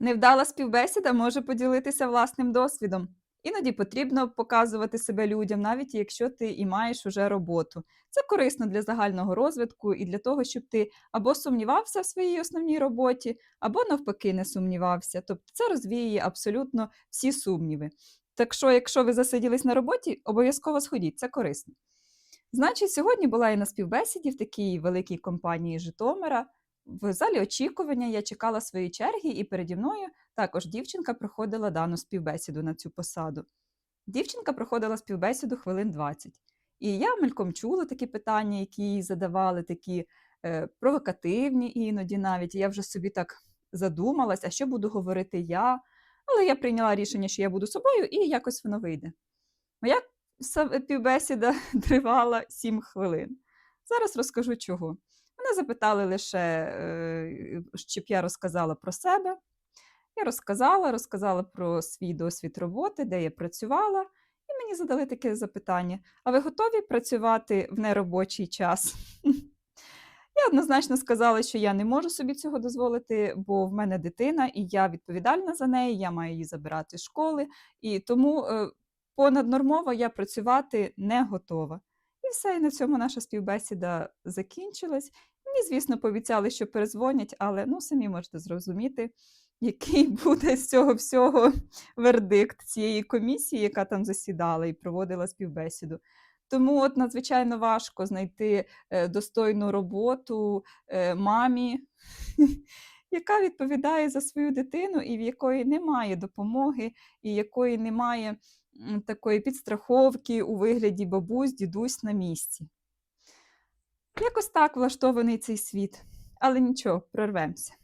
Невдала співбесіда може поділитися власним досвідом. Іноді потрібно показувати себе людям, навіть якщо ти і маєш уже роботу. Це корисно для загального розвитку і для того, щоб ти або сумнівався в своїй основній роботі, або навпаки не сумнівався. Тобто це розвіює абсолютно всі сумніви. Так що, якщо ви засиділись на роботі, обов'язково сходіть, це корисно. Значить, сьогодні була я на співбесіді в такій великій компанії Житомира. В залі очікування я чекала своєї черги, і переді мною також дівчинка проходила дану співбесіду на цю посаду. Дівчинка проходила співбесіду хвилин 20. І я мельком чула такі питання, які їй задавали, такі е, провокативні іноді навіть. І я вже собі так задумалась, а що буду говорити я. Але я прийняла рішення, що я буду собою, і якось воно вийде. Моя співбесіда тривала 7 хвилин. Зараз розкажу чого. Мене запитали лише, е, щоб я розказала про себе. Я розказала, розказала про свій досвід роботи, де я працювала, і мені задали таке запитання: а ви готові працювати в неробочий час? Я однозначно сказала, що я не можу собі цього дозволити, бо в мене дитина, і я відповідальна за неї, я маю її забирати з школи, і тому е, понаднормово я працювати не готова. І все, і на цьому наша співбесіда закінчилась. Мені, звісно, пообіцяли, що перезвонять, але ну, самі можете зрозуміти, який буде з цього всього вердикт цієї комісії, яка там засідала і проводила співбесіду. Тому от надзвичайно важко знайти е, достойну роботу е, мамі, яка відповідає за свою дитину, і в якої немає допомоги, і якої немає такої підстраховки у вигляді бабусь, дідусь на місці. Якось так влаштований цей світ. Але нічого, прорвемося.